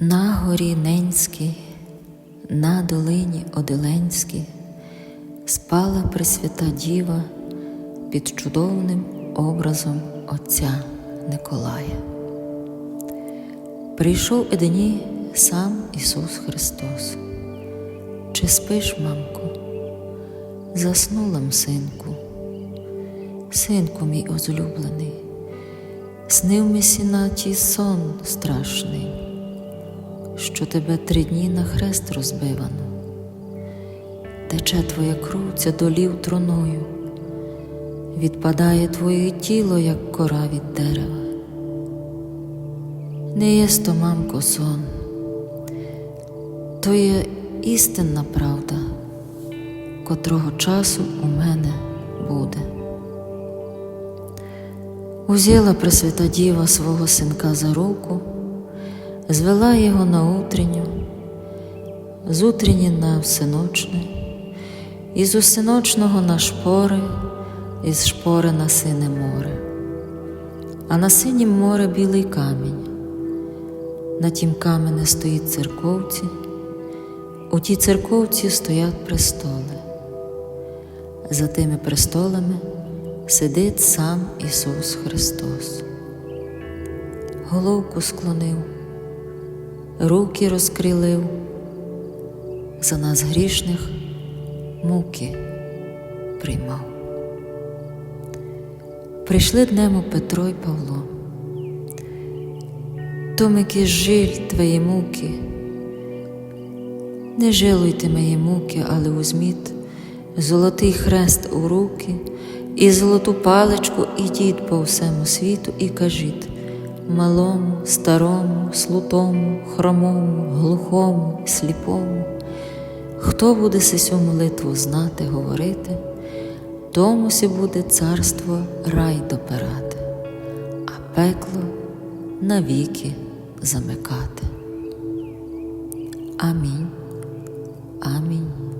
На горі Ненській, на долині Оделенській спала Пресвята Діва під чудовним образом Отця Николая. Прийшов у дні сам Ісус Христос. Чи спиш, мамку? Заснула м, синку, синку мій озлюблений, снив месі на сон страшний, що тебе три дні на хрест розбивано, тече твоя круця долів троною, відпадає твоє тіло, як кора від дерева. Не є то, мамко, сон, то є істинна правда, котрого часу у мене буде. Узяла Пресвята Діва свого синка за руку, звела його на утренню, з утренні на всеночне, і з усиночного на шпори, і з шпори на сине море, а на синім море білий камінь. На тім камені стоїть церковці, у тій церковці стоять престоли. За тими престолами сидить сам Ісус Христос. Головку склонив, руки розкрилив, за нас грішних муки приймав. Прийшли днемо Петро й Павло. Томики жиль твої муки, не жалуйте мої муки, але узміть золотий хрест у руки і золоту паличку ідіть по всему світу і кажіть малому, старому, слутому, хромому, глухому, сліпому, хто буде сесю молитву знати, говорити, тому сі буде царство рай допирати, а пекло навіки замикати. Амінь. Амінь.